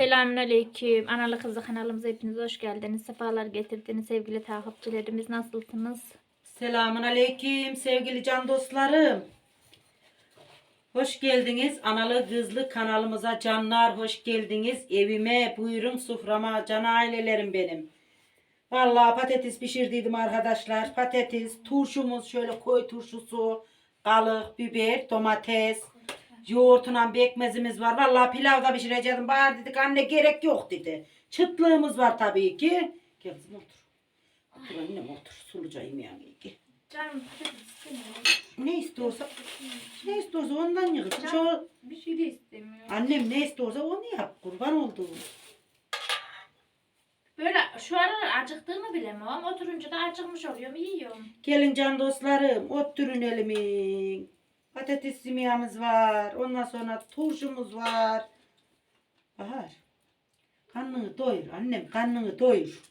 Selamünaleyküm. Analı kızı kanalımıza hepiniz hoş geldiniz. Sefalar getirdiniz sevgili takipçilerimiz. Nasılsınız? Selamun aleyküm sevgili can dostlarım. Hoş geldiniz analı kızlı kanalımıza canlar hoş geldiniz. Evime buyurun suframa can ailelerim benim. Vallahi patates pişirdiydim arkadaşlar. Patates, turşumuz şöyle koy turşusu, kalık, biber, domates, yoğurtla bekmezimiz var. Vallahi pilav da pişireceğim. Bari dedik anne gerek yok dedi. Çıtlığımız var tabii ki. Gel kızım otur. Otur annem otur. Suluca yemeğini ye. Canım patates istemiyorum. Ne istiyorsa ne istiyorsa ondan yıkır. Çoğu Bir şey de istemiyorum. annem ne istiyorsa onu yap. Kurban olduğum. Böyle şu aralar acıktığımı bilemem. Oturunca da acıkmış oluyorum. Yiyorum. Gelin can dostlarım. Ot dürün elimin. Patates simyamız var. Ondan sonra turşumuz var. Bahar. Karnını doyur. Annem karnını doyur.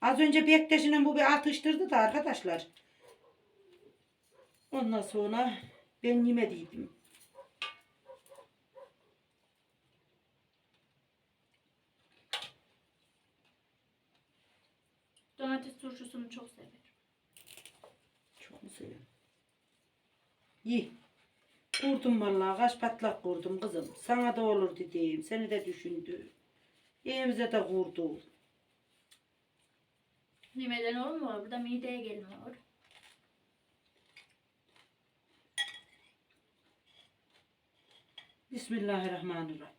Az önce Bektaş'ın bu bir atıştırdı da arkadaşlar. Ondan sonra ben yemediydim. Domates turşusunu çok severim. Çok mu seviyorum? Ye. Kurdum vallahi kaç patlak kurdum kızım. Sana da olur dedim. Seni de düşündü. Evimize de kurdu. Yemeden olmuyor. Burada mideye gelmiyor. Bismillahirrahmanirrahim.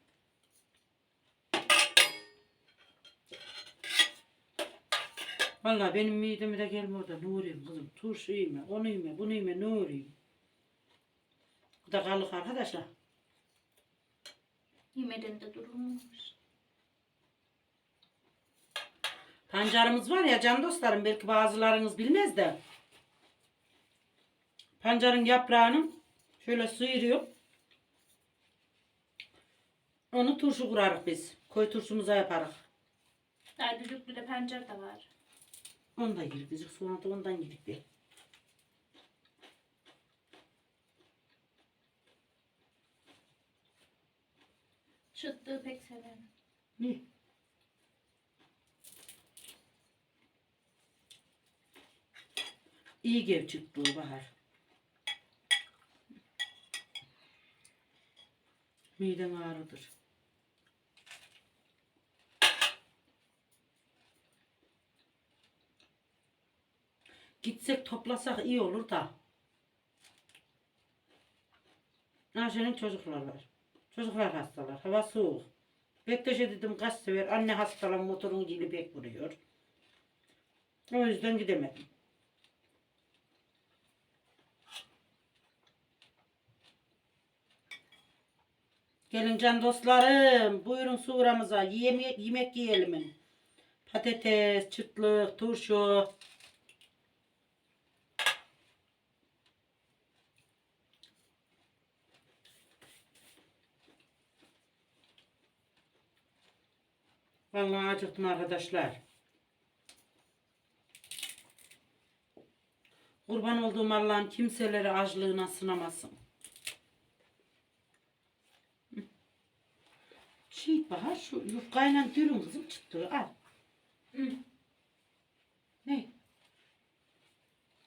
Vallahi benim mideme de gelmiyor da Nuri'yim kızım. Turşu yeme, onu yeme, bunu yeme, Nuri'yim. Da kalık arkadaşlar. Yemeden de durulmuş. Pancarımız var ya can dostlarım belki bazılarınız bilmez de. Pancarın yaprağını şöyle sıyırıyor. Onu turşu kurarız biz. Koy turşumuza yaparız. Daha düdüklü de pancar da var. Onu da yedik biz. Sonra da ondan yedik bir. Çıttığı pek severim. Ne? İyi gev çıktı bahar. Miden ağrıdır. Gitsek toplasak iyi olur da. Ayşe'nin çocuklar var. Çocuklar hastalar. Hava soğuk. Bektaş'a dedim kaç sever. Anne hastalan motorun dili bek vuruyor. O yüzden gidemedim. Gelin can dostlarım. Buyurun suğramıza. Yemek, yemek yiyelim. Patates, çıtlık, turşu. Vallahi acıktım arkadaşlar. Kurban olduğum Allah'ın kimseleri açlığına sınamasın. Şey Bahar şu yufkayla dürüm kızım çıktı al. Hı. Ne?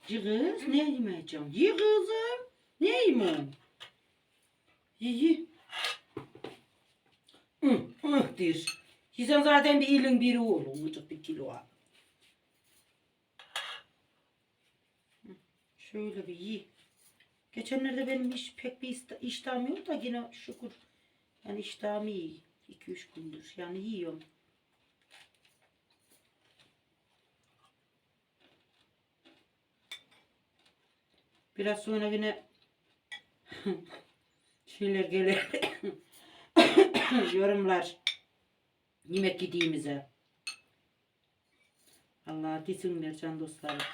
Kız ne yemeyeceğim? Ye kızım. Ne yemem? Ye ye. Hı, hı dir. Yesen zaten bir ilin biri olur. Mıcık bir kilo al. Şöyle. Geçenlerde benim hiç pek bir iştahım yok da yine şükür. Yani iştahım iyi. 2-3 gündür. Yani yiyorum. Biraz sonra yine şeyler gelir. Yorumlar. Yemek yediğimize. Allah desinler can dostlarım.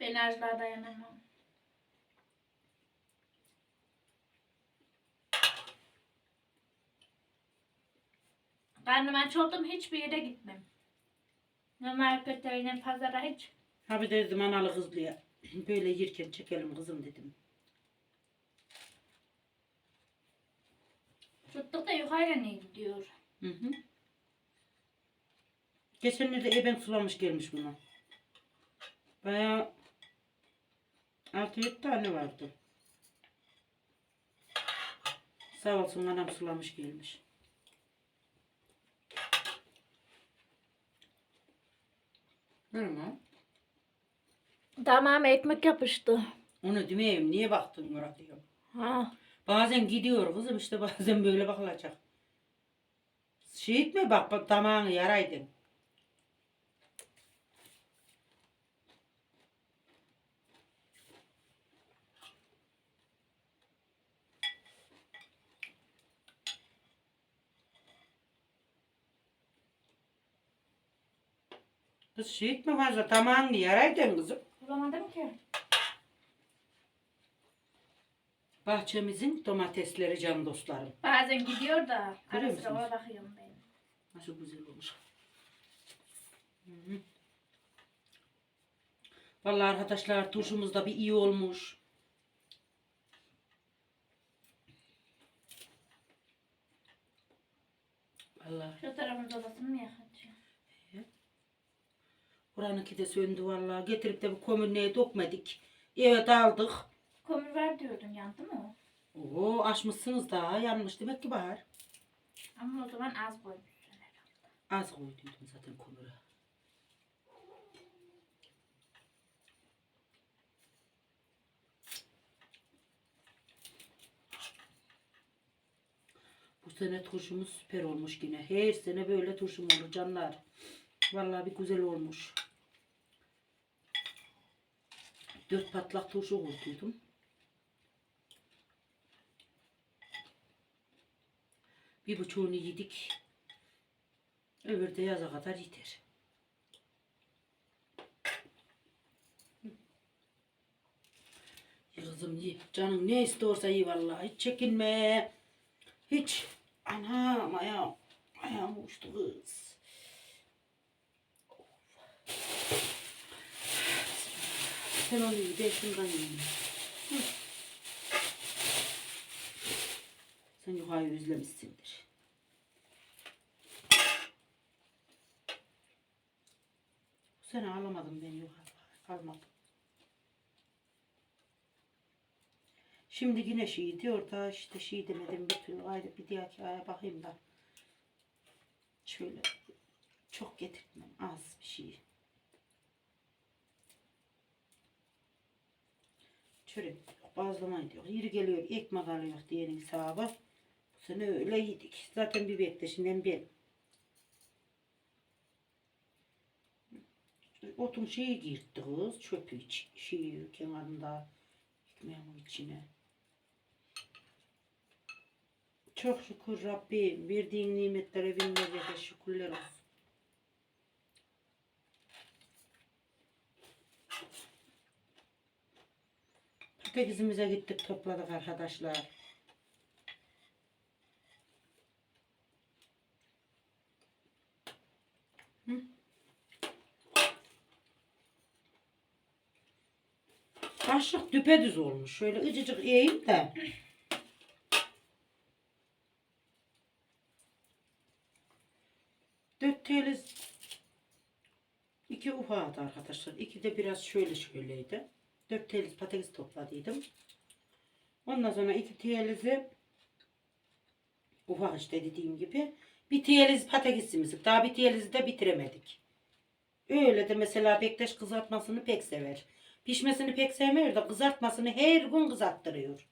Ben acılığa dayanamam. Karnım aç oldum hiçbir yere gitmem. Ne markete ne pazara hiç. Ha bir de dedim analı kızlıya. Böyle yerken çekelim kızım dedim. Tuttuk da yukarıya ne gidiyor? Hı hı. Geçenlerde eben sulamış gelmiş buna. Bayağı 6-7 tane vardı. Sağ olsun anam sulamış gelmiş. Normal. Damağıma ekmek yapıştı. Onu demeyeyim. Niye baktın Murat diyorum. Ha. Bazen gidiyor kızım işte bazen böyle bakılacak. Şey etme bak bak damağını yaraydın. Kız şey etme fazla damağını yaraydın kızım. Bulamadım ki. Bahçemizin domatesleri can dostlarım. Bazen gidiyor da Görüyor ara sıra musunuz? ona bakıyorum ben. Nasıl güzel olmuş. Hı hı. Vallahi arkadaşlar turşumuz da bir iyi olmuş. Vallahi Şu tarafın odasını mı yakacağım? buranınki de söndü vallahi. Getirip de bu kömürlüğe dökmedik. Eve daldık. Kömür var diyordun yandı mı o? Oo açmışsınız daha yanmış demek ki bahar. Ama o zaman az koymuşsun herhalde. Az koyduydum zaten kömürü. Bu sene turşumuz süper olmuş yine. Her sene böyle turşum olur canlar. Vallahi bir güzel olmuş. Dört patlak turşu koyduydum. Bir buçuğunu yedik. Öbür de yaza kadar yeter. Kızım ye. Canın ne istiyorsa ye vallahi. Hiç çekinme. Hiç. Anam ayağım. Ayağım uçtu kız. Sen onu ye. Ben şundan yiyeyim. Hı. Sen yukarıyı özlemişsindir. Bu sene ağlamadım ben yukarı. Kalmadım. Şimdi yine şey diyor da işte şey demedim türlü ayrı bir diğer aya bakayım da. Şöyle çok getirtmem az bir şey. Şöyle bazlama diyor. Yeri geliyor ekmek alıyor diyenin hesabı. Sene öyle yedik. Zaten bir bekleşinden ben. Otun şeyi girdi. Çöpü iç, şeyi kenarında. Ekmeğin içine. Çok şükür Rabbim. Verdiğin nimetlere binlerce şükürler olsun. Patatesimize gittik topladık arkadaşlar. Hı? Kaşık düpedüz olmuş. Şöyle ıcıcık yiyeyim de. Dört teliz iki ufaktı arkadaşlar. İki de biraz şöyle şöyleydi. Dört teliz patates topladıydım. Ondan sonra iki telizi ufak işte dediğim gibi. Bir teliz patatesimizi daha bir telizi de bitiremedik. Öyle de mesela Bektaş kızartmasını pek sever. Pişmesini pek sevmiyor da kızartmasını her gün kızarttırıyor.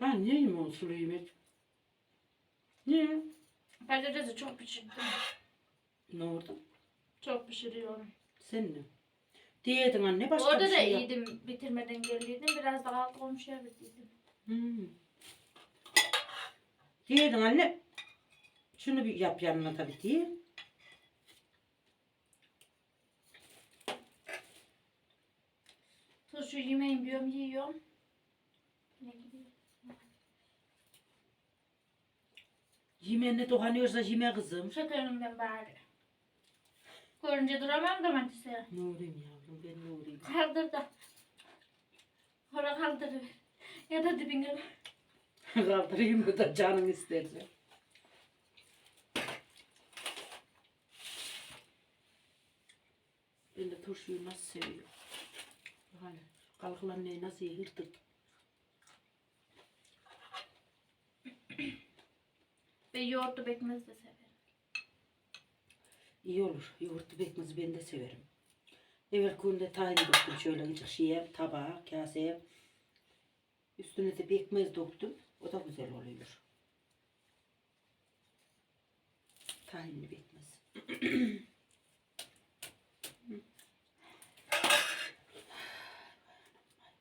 Ben o sulu yemek? Niye? Patatesi çok pişirdim. Ne oldu? Çok pişiriyorum. Sen ne? Diyedin anne başka Orada bir şey da şey yap. iyiydim. Bitirmeden geldiydim. Biraz daha alt komşuya verdiydim. Hmm. Diyedin anne. Şunu bir yap yanına tabii diye. Turşu yemeğim diyorum yiyorum. Ne gidiyor? Yemeğine dokanıyorsa yeme kızım. Şekerimden bari. Görünce duramam domatesi. Nurayım yavrum ben Nurayım. Kaldır da. Hora kaldır. Ya da dibine. Kaldırayım mı da canın isterse. Ben de turşuyu nasıl seviyorum. Hani kalkılan neyi nasıl yırtık. Ve yoğurtlu bekmez de severim. İyi olur. Yoğurtlu pekmezi ben de severim. Evvel günde tahin döktüm şöyle gıcık şeye, tabağa, kaseye. Üstüne de pekmez döktüm. O da güzel oluyor. Tahinli pekmez.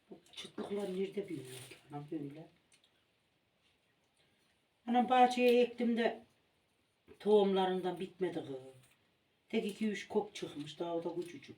Bu çıtlıklar nerede büyüyor ki? Anam böyle. Anam bahçeye ektim de tohumlarından bitmedi kız. Tek iki üç kok çıkmış daha o da küçücük.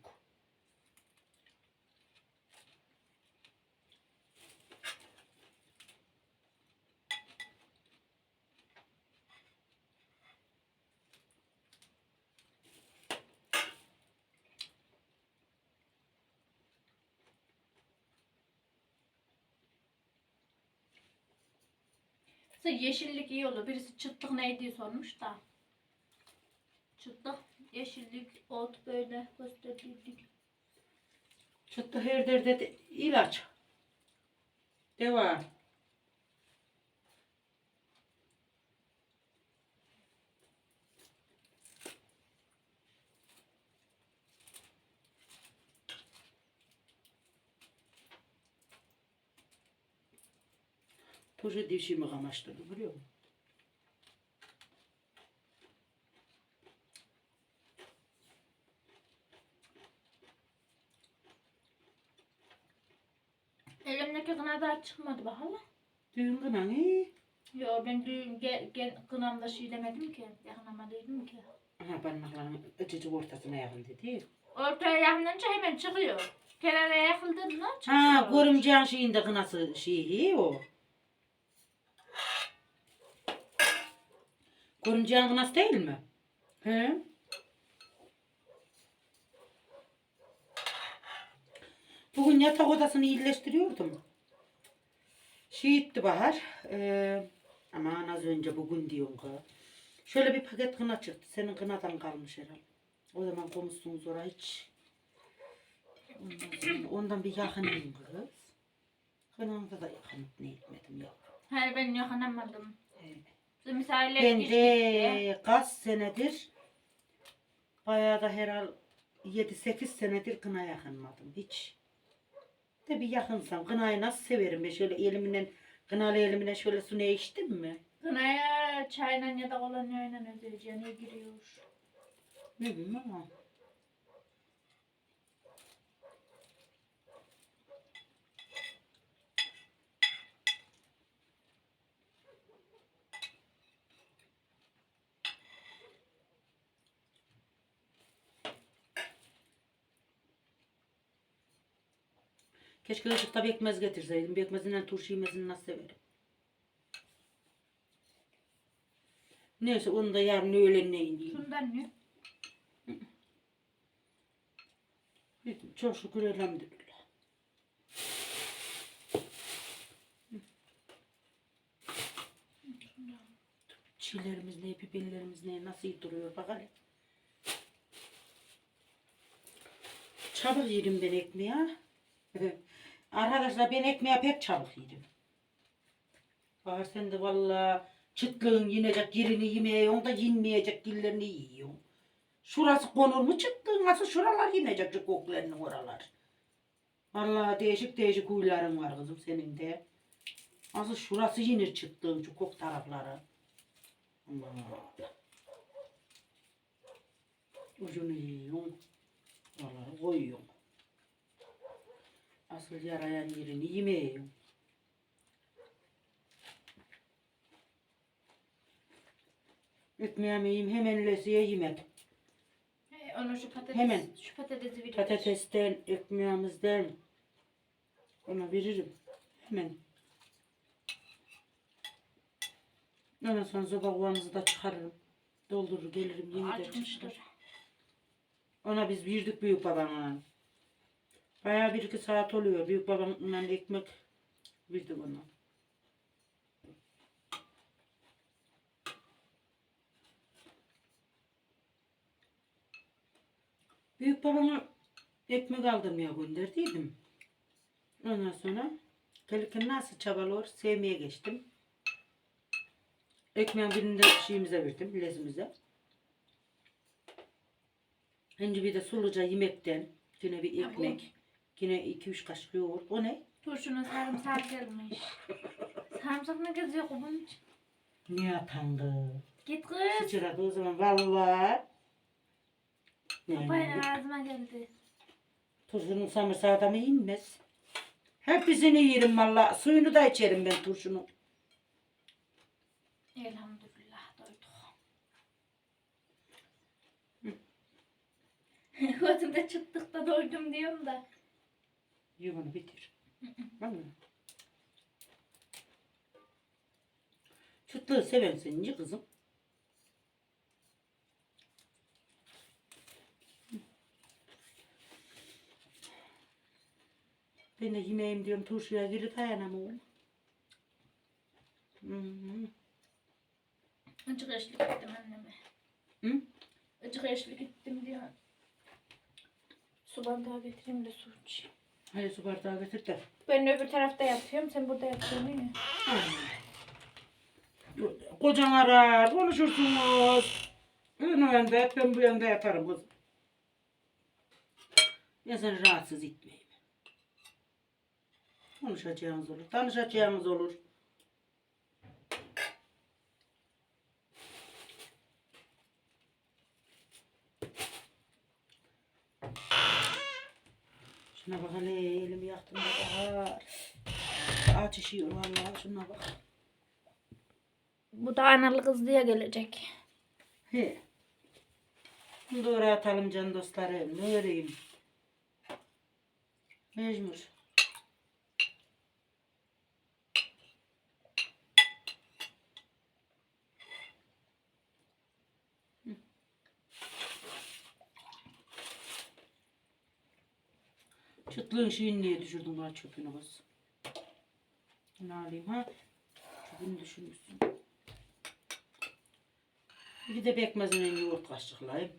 Yeşillik iyi olur. Birisi çıtlık neydi sormuş da. Çıtlık, yeşillik, ot böyle gösterdiydik. Çıktı her derde de ilaç. Deva. Proje dişimi kamaştırdı biliyor musun? Elimdeki kına daha çıkmadı bak hala. Düğün kınan iyi. Yo ben düğün ge, ge, kınamda şey demedim ki. Yakınamadıydım ki. Aha parmaklarının acıcık ortasına yakın dedi. Ortaya yakınınca hemen çıkıyor. Kenara yakıldığında çıkıyor. Ha görümceğin şeyinde kınası şeyi o. Görümceğin kınası değil mi? He? Bugün yatak odasını iyileştiriyordum. Şey Bahar. Eee aman az önce bugün diyorum ki. Şöyle bir paket kına çıktı. Senin kınadan kalmış herhalde. O zaman konuştunuz oraya hiç. Ondan, sonra ondan bir yakınayım kız. Kınamda da yakınlık ne etmedim ya. Hayır ben yakınamadım. Evet. Misafirler Ben de kaç senedir bayağı da herhal 7-8 senedir kına yakınmadım hiç. De bir yakınsam kınayı nasıl severim ben şöyle elimle kınalı elimle şöyle su ne içtim mi? Kınaya çayla ya da kolonyayla ödeyeceğine giriyor. Ne bileyim ama. Keşke ışıkta bekmez getirseydim. Bekmezinden turşu yemesini nasıl severim. Neyse onu da yarın öğlenine ineyim. Şundan ne? Çok şükür elhamdülillah. Çiğlerimiz ne, biberlerimiz ne, nasıl iyi duruyor bak hele. Çabuk yerim ben ekmeği. Arkadaşlar ben ekmeği pek çabuk yerim. Bahar sen de valla çıtlığın yiyecek yerini yemeyiyorsun da yenmeyecek dillerini yiyorsun. Şurası konur mu çıktın? Nasıl şuralar yiyecek şu koklarını oralar. Vallahi değişik değişik huyların var kızım senin de. Nasıl şurası yenir çıktığın şu kok tarafları. Allah Allah. Ucunu yiyorsun. Oraları koyuyorsun. Asıl yarayan yerini yemeyiyorsun. Ekmeğimi yiyeyim hemen lesiye yemedim. He, Onu şu patates, Hemen. şu patatesi bir Patatesten, ekmeğimizden ona veririm. Hemen. Ondan sonra soba kovanımızı da çıkarırım. Doldurur gelirim yeniden. Acıkmıştır. Ona biz verdik büyük babama. Bayağı bir iki saat oluyor. Büyük babamla ekmek verdik ona. Büyük babama ekmek aldırmaya gönderdiydim. Ondan sonra gelirken nasıl çabalıyor sevmeye geçtim. Ekmeğin birinde şeyimize verdim, bilezimize. Şimdi bir de suluca yemekten yine bir ekmek. Yine iki üç kaşık yoğurt. O ne? Turşunun sarımsak gelmiş. Sarımsak ne geziyor bunun için? Niye atandı? Git kız. Sıçradı o zaman valla. Papayla ağzıma geldi. Turşunun samırsağı da mı inmez? Hepsini yerim valla. Suyunu da içerim ben turşunun. Elhamdülillah doyduk. Gözümde çıttık da doydum diyorum da. Ye bunu bitir. Valla. Çıtlığı seven seninci kızım. Ben de yemeğim diyorum turşuya geri dayanamıyorum. Hı hı. Acık eşlik ettim anneme. Hı? Acık eşlik ettim diyor. Su bardağı getireyim de su içeyim. Hadi su bardağı getir de. Ben öbür tarafta yatıyorum, sen burada yatıyorsun ya. Kocan arar, konuşursunuz. Ön o yanda yat, ben bu yanda yatarım kızım. Ben seni rahatsız etmeyeyim. Konuşacağımız olur, tanışacağımız olur. Şuna bak hele elimi yaktım da bahar. Ağaç işiyor vallahi şuna bak. Bu da analı kız diye gelecek. He. Doğru atalım can dostlarım. Ne öreyim? Mecbur. Hı. Çıtlığın şeyini niye düşürdün bana çöpünü kız? Ne alayım ha? Çöpünü düşürmüşsün. Bir de pekmezine yoğurt kaşıklayayım.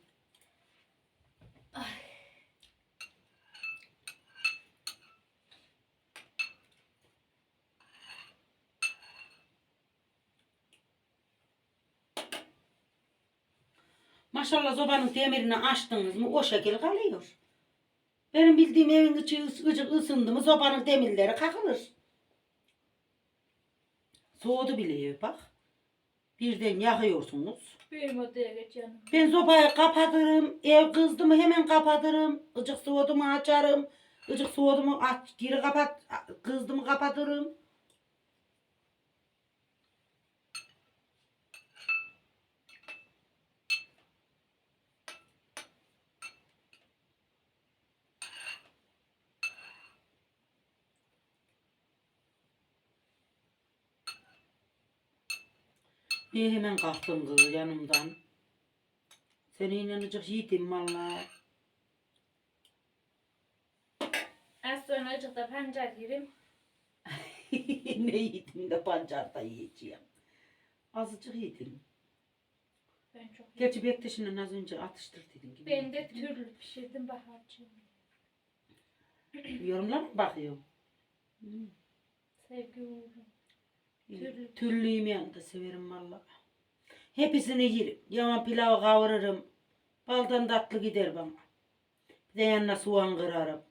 Maşallah sobanın demirini açtınız mı o şekil kalıyor. Benim bildiğim evin içi ıcık ısındı mı sobanın demirleri kakılır. Soğudu bile bak. Birden yakıyorsunuz. Benim odaya geç yanıma. Ben sopayı kapatırım. Ev kızdı mı hemen kapatırım. Icık soğudu mu açarım. Icık soğudu mu aç, geri kapat. Kızdı mı kapatırım. Niye hemen kalktın kız yanımdan? Seni inanacak yiğidim valla. Az sonra acıkta pancar yerim. ne yedim de pancarda yiyeceğim. Azıcık yedim. Ben çok Gerçi Bektaş'ın az önce atıştır dedin gibi. Ben de türlü pişirdim baharcığım. Yorumlar mı bakıyor? Hmm. Sevgi uğruna. Türlü. Türlü yemeğini de severim valla. Hepsini yerim. Yaman pilav kavururum. Baldan tatlı gider bana. Bir de yanına soğan kırarım.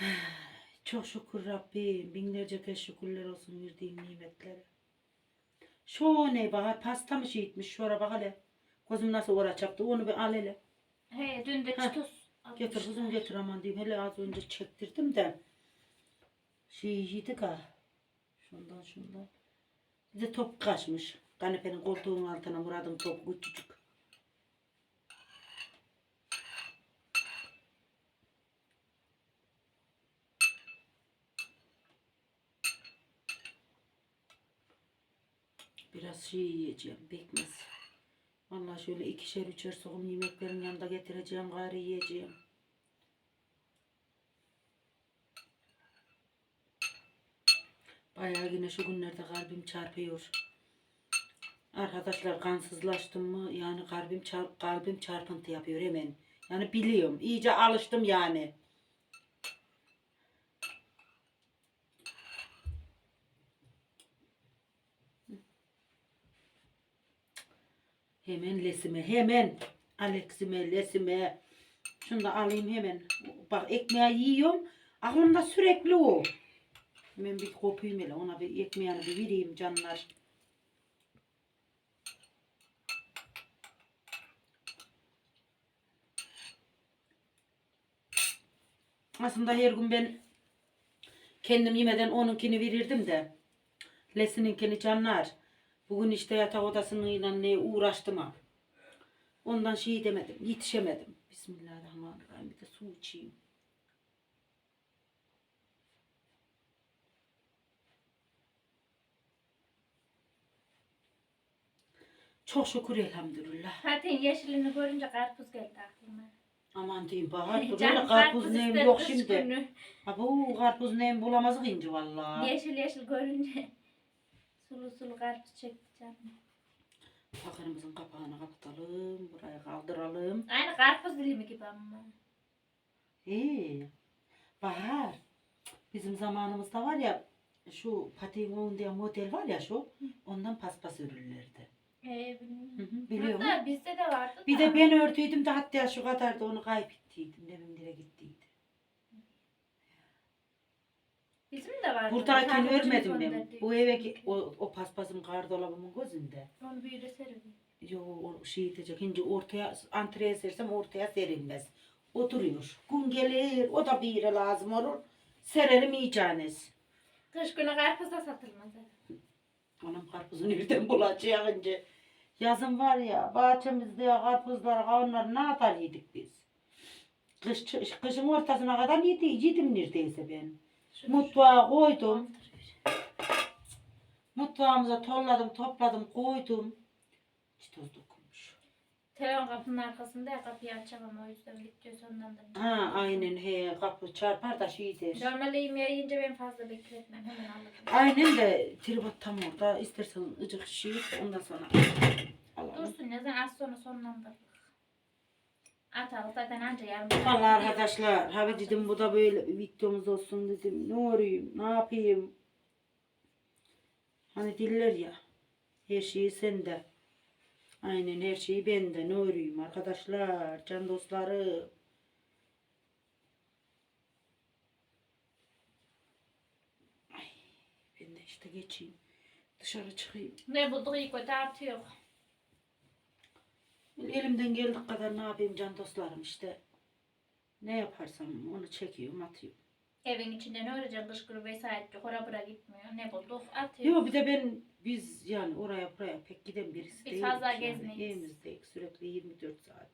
Çok şükür Rabbim. Binlerce kez şükürler olsun verdiğin nimetlere. Şu ne bahar pasta mı şey etmiş şura bak hele. Gözüm nasıl ora çaptı onu bir al hele. He dün de çıtos Getir kızım getir aman diyeyim. Hele az önce çektirdim de. Şey yedik ha. Şundan şundan. Bir de top kaçmış. Kanepenin koltuğun altına Murat'ın topu küçücük. Biraz şey yiyeceğim. Pekmez. Vallahi şöyle ikişer üçer soğum yemeklerin yanında getireceğim. Gari yiyeceğim. Bayağı yine günlerde kalbim çarpıyor. Arkadaşlar kansızlaştım mı yani kalbim çarp, kalbim çarpıntı yapıyor hemen. Yani biliyorum. iyice alıştım yani. Hemen lesime hemen. Alexime lesime. Şunu da alayım hemen. Bak ekmeği yiyorum. Aklımda sürekli o. Hemen bir kopayım hele. Ona bir ekmeğini bir vereyim canlar. Aslında her gün ben kendim yemeden onunkini verirdim de. Lesininkini canlar. Bugün işte yatak odasıyla ne uğraştım ha. Ondan şey demedim. Yetişemedim. Bismillahirrahmanirrahim. Bir de su içeyim. Çok şükür elhamdülillah. Zaten yeşilini görünce karpuz geldi aklıma. Aman diyeyim bahar. Dur öyle karpuz neyim yok şimdi. Ha bu karpuz neyim bulamazdık ince valla. Yeşil yeşil görünce sulu sulu karpuz çekti canım. Fakarımızın kapağını kapatalım. Buraya kaldıralım. Aynı karpuz dilimi gibi ama. İyi. Bahar. Bizim zamanımızda var ya şu Patingon diye model var ya şu. Ondan paspas örülürlerdi. Hı bilmiyorum. hı, biliyorum. Hatta bizde de vardı Bir da. de ben ördüydüm de hatta şu kadar da onu kaybettiydim. Nevim dile gittiydi. Bizim de vardı. Karpuzcumuz örmedim ben. gönderdi. Bu eve ki- o, o paspasın gardolabımın gözünde. Onu büyüde serelim. Yo o şey diyecek. Şimdi ortaya antreye sersem ortaya serilmez. Oturuyor. Gün gelir o da bir yere lazım olur. Sererim yiyeceğiniz. Kış günü karpuz da satılmaz. Anam karpuzu nereden bulacağız önce? Yazın var ya bahçemizde karpuzlar kavunlar ne atar yedik biz. Kış, kışın ortasına kadar yedi, yedim neredeyse ben. Mutfağa koydum. Mutfağımıza tolladım, topladım, koydum. Hiç toz dokunmuş. Telefon kapının arkasında ya kapıyı açamam o yüzden video sonundan da. Ha aynen he kapı çarpar da şey der. Normalde yemeği yiyince ben fazla bekletmem hemen alırım. Aynen de tribot tam orada istersen ıcık şey ondan sonra. Dursun ya sen az sonra sonlandırırız. Atalım zaten anca yarım gidiyor. arkadaşlar abi dedim bu da böyle videomuz olsun dedim. Ne olayım ne yapayım. Hani diller ya her şeyi sende. Aynen her şeyi bende. Ne olayım arkadaşlar can dostları. Ay ben de işte geçeyim. Dışarı çıkayım. Ne bulduk iyi kötü artıyor. Elimden geldiği kadar ne yapayım can dostlarım işte. Ne yaparsam onu çekiyorum atıyorum. Evin içinde ne öğreneceksin kış günü vesaire yok. Ora bura gitmiyor. Ne bulduk atıyor. Yok bir de ben biz yani oraya buraya pek giden birisi Biz değiliz. fazla yani. gezmeyiz. Evimizdeyiz sürekli 24 saat.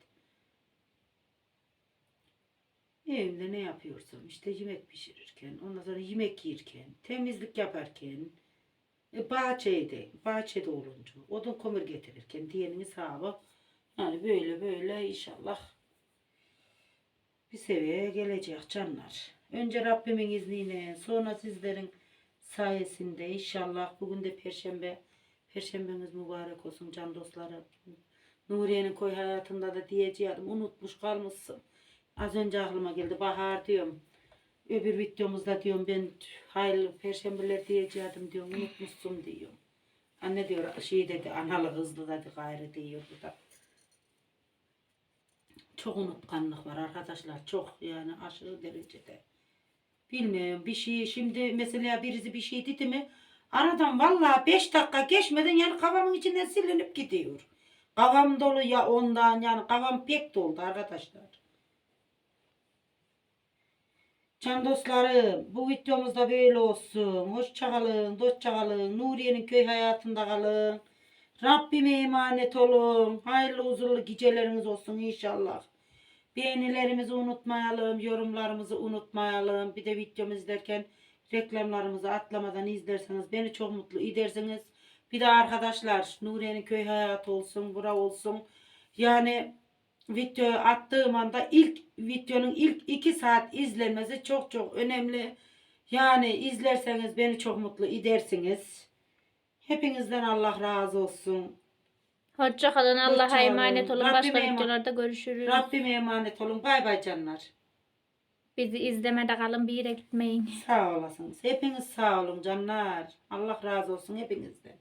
Evimde ne yapıyorsam işte yemek pişirirken, ondan sonra yemek yerken, temizlik yaparken, e, bahçede, bahçede olunca, odun kömür getirirken diyenin hesabı. Yani böyle böyle inşallah bir seviyeye gelecek canlar. Önce Rabbimin izniyle sonra sizlerin sayesinde inşallah bugün de perşembe perşembeniz mübarek olsun can dostlarım. Nuriye'nin koy hayatında da diyeceğim unutmuş kalmışsın. Az önce aklıma geldi bahar diyorum. Öbür videomuzda diyorum ben hayırlı perşembeler diyeceğim diyorum unutmuşsun diyorum. Anne diyor şey dedi analı kızlı dedi gayrı diyor bu da. Çok unutkanlık var arkadaşlar çok yani aşırı derecede. Bilmiyorum bir şey şimdi mesela birisi bir şey dedi mi aradan vallahi 5 dakika geçmeden yani kafamın içinden silinip gidiyor. Kafam dolu ya ondan yani kafam pek doldu arkadaşlar. Can dostlarım bu videomuzda böyle olsun. Hoşça kalın, dostça kalın. Nuriye'nin köy hayatında kalın. Rabbime emanet olun. Hayırlı huzurlu geceleriniz olsun inşallah. Beğenilerimizi unutmayalım, yorumlarımızı unutmayalım. Bir de videomu izlerken reklamlarımızı atlamadan izlerseniz beni çok mutlu edersiniz. Bir de arkadaşlar Nuriye'nin köy hayatı olsun, bura olsun. Yani video attığım anda ilk videonun ilk iki saat izlenmesi çok çok önemli. Yani izlerseniz beni çok mutlu edersiniz. Hepinizden Allah razı olsun. Hoşça kalın. Allah'a Hoşça kalın. emanet olun. Rabbime Başka emanet- videolarda görüşürüz. Rabbime emanet olun. Bay bay canlar. Bizi izlemede kalın. Bir yere gitmeyin. Sağ olasınız. Hepiniz sağ olun canlar. Allah razı olsun hepinizden.